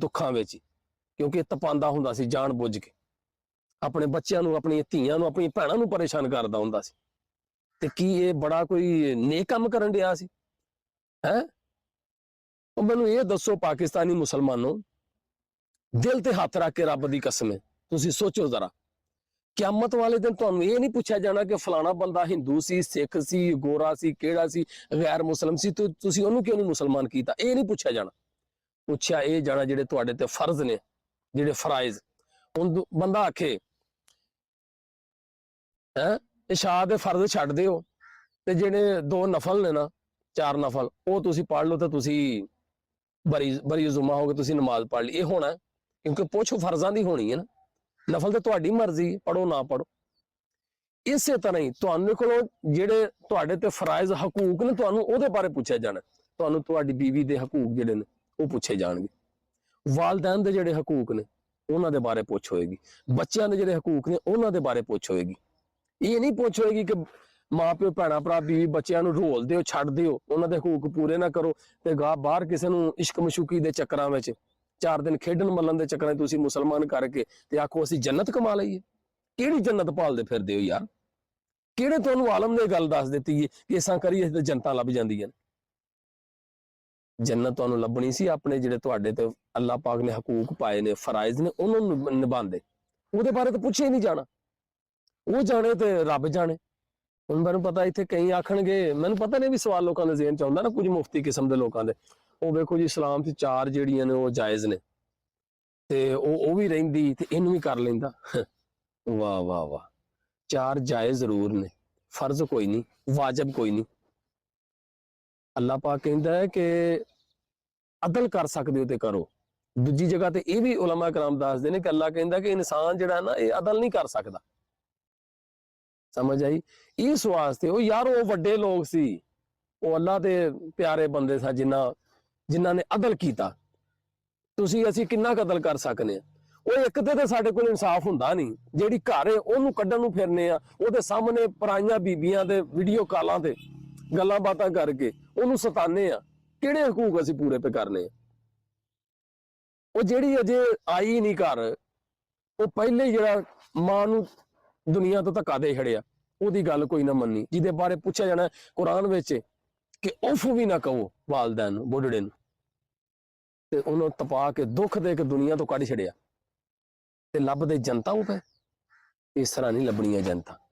ਦੁੱਖਾਂ ਵਿੱਚ ਕਿਉਂਕਿ ਇਹ ਤਪਾਂਦਾ ਹੁੰਦਾ ਸੀ ਜਾਣ ਬੁੱਝ ਕੇ। ਆਪਣੇ ਬੱਚਿਆਂ ਨੂੰ, ਆਪਣੀਆਂ ਧੀਆਂ ਨੂੰ ਆਪਣੀ ਭੈਣਾਂ ਨੂੰ ਪਰੇਸ਼ਾਨ ਕਰਦਾ ਹੁੰਦਾ ਸੀ। ਤੇ ਕੀ ਇਹ ਬੜਾ ਕੋਈ ਨੇਕ ਕੰਮ ਕਰਨ ਡਿਆ ਸੀ? ਹੈ? ਉਹ ਮੈਨੂੰ ਇਹ ਦੱਸੋ ਪਾਕਿਸਤਾਨੀ ਮੁਸਲਮਾਨੋ, ਦਿਲ ਤੇ ਹੱਥ ਰੱਖ ਕੇ ਰੱਬ ਦੀ ਕਸਮ ਹੈ। ਤੁਸੀਂ ਸੋਚੋ ਜ਼ਰਾ। ਕਿਆਮਤ ਵਾਲੇ ਦਿਨ ਤੁਹਾਨੂੰ ਇਹ ਨਹੀਂ ਪੁੱਛਿਆ ਜਾਣਾ ਕਿ ਫਲਾਣਾ ਬੰਦਾ ਹਿੰਦੂ ਸੀ, ਸਿੱਖ ਸੀ, ਗੋਰਾ ਸੀ, ਕਿਹੜਾ ਸੀ ਗੈਰ ਮੁਸਲਮ ਸੀ, ਤੇ, ਤੁਸੀਂ ਉਹਨੂੰ ਕਿਉਂ ਨਹੀਂ ਮੁਸਲਮਾਨ ਕੀਤਾ? ਇਹ ਨਹੀਂ ਪੁੱਛਿਆ ਜਾਣਾ। ਪੁੱਛਿਆ ਇਹ ਜਾਣਾ ਜਿਹੜੇ ਤੁਹਾਡੇ ਤੇ ਫਰਜ਼ ਨੇ, ਜਿਹੜੇ ਫਰਾਇਜ਼ ਹੁਣ ਬੰਦਾ ਆਖੇ, ਹੈ ਇਸ਼ਾ ਦੇ ਫਰਜ਼ ਛੱਡ ਦਿਓ, ਤੇ ਜਿਹੜੇ ਦੋ ਨਫਲ ਨੇ ਨਾ, ਚਾਰ ਨਫਲ, ਉਹ ਤੁਸੀਂ ਪੜ ਲਓ ਤਾਂ ਤੁਸੀਂ ਬਰੀ ਬਰੀ ਜ਼ੁਮਾ ਹੋਗੇ ਤੁਸੀਂ ਨਮਾਜ਼ ਪੜ੍ਹ ਲਈ। ਇਹ ਹੋਣਾ, ਕਿਉਂਕਿ ਪੁੱਛ ਫਰਜ਼ਾਂ ਦੀ ਹੋਣੀ ਹੈ ਨਾ। ਨਫਲ ਤੇ ਤੁਹਾਡੀ ਮਰਜ਼ੀ ਪੜੋ ਨਾ ਪੜੋ ਇਸੇ ਤਰ੍ਹਾਂ ਹੀ ਤੁਹਾਨੂੰ ਕੋਲੋਂ ਜਿਹੜੇ ਤੁਹਾਡੇ ਤੇ ਫਰਾਇਜ਼ ਹਕੂਕ ਨੇ, ਤੁਹਾਨੂੰ ਉਹਦੇ ਬਾਰੇ ਪੁੱਛਿਆ ਜਾਣਾ। ਤੁਹਾਨੂੰ ਤੁਹਾਡੀ ਬੀਵੀ ਦੇ ਹਕੂਕ ਜਿਹੜੇ ਨੇ। ਉਹ ਪੁੱਛੇ ਜਾਣਗੇ। ਵਾਲਦੈਨ ਦੇ ਜਿਹੜੇ ਹਕੂਕ ਨੇ, ਉਹਨਾਂ ਦੇ ਬਾਰੇ ਪੁੱਛ ਹੋਏਗੀ। ਬੱਚਿਆਂ ਦੇ ਜਿਹੜੇ ਹਕੂਕ ਨੇ, ਉਹਨਾਂ ਦੇ ਬਾਰੇ ਪੁੱਛ ਹੋਏਗੀ। ਇਹ ਨਹੀਂ ਪੁੱਛ ਹੋਏਗੀ ਕਿ ਮਾਂ ਪਿਓ ਭੈਣਾਂ, ਭਰਾ, ਬੀਵੀ ਬੱਚਿਆਂ ਨੂੰ ਰੋਲ ਦਿਓ, ਛੱਡ ਦਿਓ। ਉਹਨਾਂ ਦੇ ਹਕੂਕ ਪੂਰੇ ਨਾ ਕਰੋ ਤੇ ਗਾ ਬਾਹਰ ਕਿਸੇ ਨੂੰ ਇਸ਼ਕ ਮਸ਼ੂਕੀ ਦੇ ਚੱਕਰਾਂ ਵਿੱਚ, ਚਾਰ ਦਿਨ ਖੇਡਣ ਮੱਲਣ ਦੇ ਚੱਕਰਾਂ 'ਚ ਤੁਸੀਂ ਮੁਸਲਮਾਨ ਕਰਕੇ ਤੇ ਆਖੋ ਅਸੀਂ ਜੰਨਤ ਕਮਾ ਲਈਏ ਕਿਹੜੀ ਜੰਨਤ ਭਾਲਦੇ ਫਿਰਦੇ ਹੋ ਯਾਰ? ਕਿਹੜੇ ਤੁਹਾਨੂੰ ਆਲਮ ਨੇ ਗੱਲ ਦੱਸ ਦਿੱਤੀ ਹੈ ਕਿ ਇਸਾਂ ਕਰੀਏ ਤੇ ਜਨਤਾ ਲੱਭ ਜਾਂਦੀਆਂ ਨੇ ਜੰਨਤ ਤੁਹਾਨੂੰ ਲੱਭਣੀ ਸੀ, ਆਪਣੇ ਜਿਹੜੇ ਤੁਹਾਡੇ ਤੇ ਅੱਲਾਹ ਪਾਕ ਨੇ ਹਕੂਕ ਪਾਏ ਨੇ ਫਰਾਇਜ਼ ਨੇ, ਉਹਨਾਂ ਨੂੰ ਨਿਭਾਉਂਦੇ। ਉਹਦੇ ਬਾਰੇ ਤਾਂ ਪੁੱਛਿਆ ਨਹੀਂ ਜਾਣਾ। ਉਹ ਜਾਣੇ ਤੇ ਰੱਬ ਜਾਣੇ। ਹੁਣ ਮੈਨੂੰ ਪਤਾ ਇੱਥੇ ਕਈ ਆਖਣਗੇ, ਮੈਨੂੰ ਪਤਾ ਨਹੀਂ ਵੀ ਸਵਾਲ ਲੋਕਾਂ ਦੇ ਜ਼ਿਹਨ ਚ ਆਉਂਦਾ ਨਾ, ਕੁਝ ਮੁਫਤੀ ਕਿਸਮ ਦੇ ਲੋਕਾਂ ਦੇ। ਉਹ ਵੇਖੋ ਜੀ, ਇਸਲਾਮ 'ਚ ਚਾਰ ਜਿਹੜੀਆਂ ਨੇ, ਉਹ ਜਾਇਜ਼ ਨੇ। ਤੇ ਉਹ ਉਹ ਵੀ ਰਹਿੰਦੀ, ਤੇ ਇਹਨੂੰ ਵੀ ਕਰ ਲੈਂਦਾ। ਵਾਹ ਵਾਹ ਵਾਹ। ਚਾਰ ਜਾਇਜ਼ ਜ਼ਰੂਰ ਨੇ। ਫਰਜ਼ ਕੋਈ ਨਹੀਂ, ਵਾਜਬ ਕੋਈ ਨਹੀਂ। ਅੱਲਾ ਪਾਕ ਕਹਿੰਦਾ ਹੈ ਕਿ ਅਦਲ ਕਰ ਸਕਦੇ ਹੋ ਤੇ ਕਰੋ। ਦੂਜੀ ਜਗ੍ਹਾ ਤੇ ਇਹ ਵੀ ਉਲਮਾ ਕਰਾਮ ਦੱਸਦੇ ਨੇ ਕਿ ਅੱਲਾਹ ਕਹਿੰਦਾ ਕਿ ਇਨਸਾਨ ਜਿਹੜਾ ਨਾ, ਇਹ ਅਦਲ ਨਹੀਂ ਕਰ ਸਕਦਾ। ਸਮਝ ਆਈ? ਇਸ ਵਾਸਤੇ ਉਹ ਯਾਰ ਉਹ ਵੱਡੇ ਲੋਕ ਸੀ। ਉਹ ਅੱਲਾਹ ਦੇ ਪਿਆਰੇ ਬੰਦੇ ਸਨ ਜਿਨ੍ਹਾਂ ਜਿਨ੍ਹਾਂ ਨੇ ਅਦਲ ਕੀਤਾ। ਤੁਸੀਂ, ਅਸੀਂ ਕਿੰਨਾ ਕੁ ਅਦਲ ਕਰ ਸਕਨੇ ਆ? ਉਹ ਇੱਕ ਤੇ ਤਾਂ ਸਾਡੇ ਕੋਲ ਇਨਸਾਫ ਹੁੰਦਾ ਨਹੀਂ। ਜਿਹੜੀ ਘਰ ਹੈ, ਉਹਨੂੰ ਕੱਢਣ ਨੂੰ ਫਿਰਨੇ ਆ। ਉਹਦੇ ਸਾਹਮਣੇ ਪਰਾਈਆਂ ਬੀਬੀਆਂ ਦੇ ਵੀਡੀਓ ਕਾਲਾਂ ਤੇ। ਗੱਲਾਂ ਬਾਤਾਂ ਕਰਕੇ ਉਹਨੂੰ ਸਤਾਨੇ ਆ। ਕਿਹੜੇ ਹਕੂਕ ਅਸੀਂ ਪੂਰੇ ਪੇ ਕਰਨੇ ਆ? ਉਹ ਜਿਹੜੀ ਅਜੇ ਆਈ ਨਹੀਂ ਘਰ, ਉਹ ਪਹਿਲੇ ਜਿਹੜਾ ਮਾਂ ਨੂੰ ਦੁਨੀਆ ਤੋਂ ਧੱਕਾ ਦੇ ਛੜਿਆ ਉਹਦੀ ਗੱਲ ਕੋਈ ਨਾ ਮੰਨੀ। ਜਿਹਦੇ ਬਾਰੇ ਪੁੱਛਿਆ ਜਾਣਾ ਕੁਰਾਨ ਵਿੱਚ ਕਿ ਉਫ ਵੀ ਨਾ ਕਹੋ ਵਾਲਦੈਨ ਨੂੰ, ਬੁੱਢੜੇ ਨੂੰ। ਤੇ ਉਹਨੂੰ ਤਪਾ ਕੇ ਦੁੱਖ ਦੇ ਕੇ ਦੁਨੀਆ ਤੋਂ ਕੱਢ ਛੜਿਆ ਤੇ ਲੱਭਦੇ ਜਨਤਾ ਉਹ ਪੈ ਇਸ ਤਰ੍ਹਾਂ ਨਹੀਂ ਲੱਭਣੀਆਂ ਜਨਤਾ।